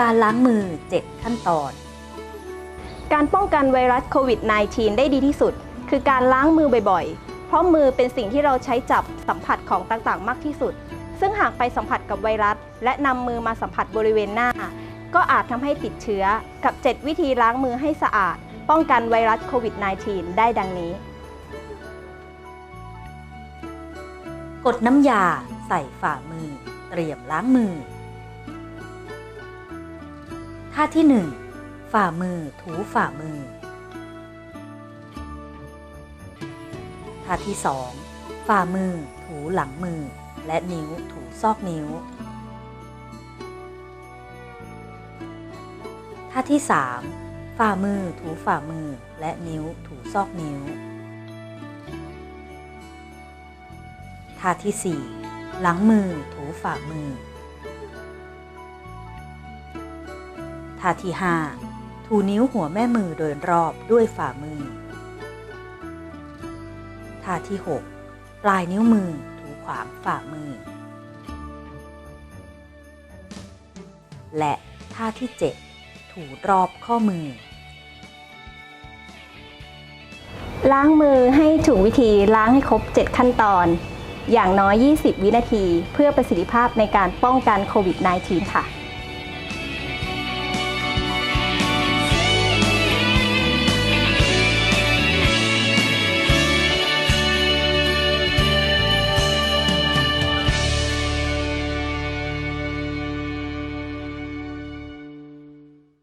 การล้างมือ 7 ขั้นตอน การป้องกันไวรัสโควิด -19 ได้ดีที่สุด คือการล้างมือบ่อยๆ เพราะมือเป็นสิ่งที่เราใช้จับสัมผัสของต่างๆ มากที่สุด ซึ่งหากไปสัมผัสกับไวรัส และนำมือมาสัมผัสบริเวณหน้า ก็อาจทำให้ติดเชื้อกับ 7 วิธีล้างมือให้สะอาด ป้องกันไวรัสโควิด -19 ได้ดังนี้ กดน้ำยาใส่ฝ่ามือ เตรียมล้างมือ ท่าที่ 1 ฝ่ามือถูฝ่ามือ ท่าที่ 2 ฝ่ามือถูหลังมือ และนิ้วถูซอกนิ้ว ท่าที่ 3 ฝ่ามือถูฝ่ามือและนิ้วถูซอกนิ้ว ท่าที่ 4 หลังมือถูฝ่ามือ ท่าที่ 5 ถูนิ้วหัวแม่มือโดยรอบด้วยฝ่ามือ ท่าที่ 6 ปลายนิ้วมือถูขวางฝ่ามือ และท่าที่ 7 ถูรอบข้อมือ ล้างมือให้ถูกวิธีล้างให้ครบ 7 ขั้นตอน อย่างน้อย 20 วินาที เพื่อประสิทธิภาพในการป้องกันโควิด -19 ค่ะ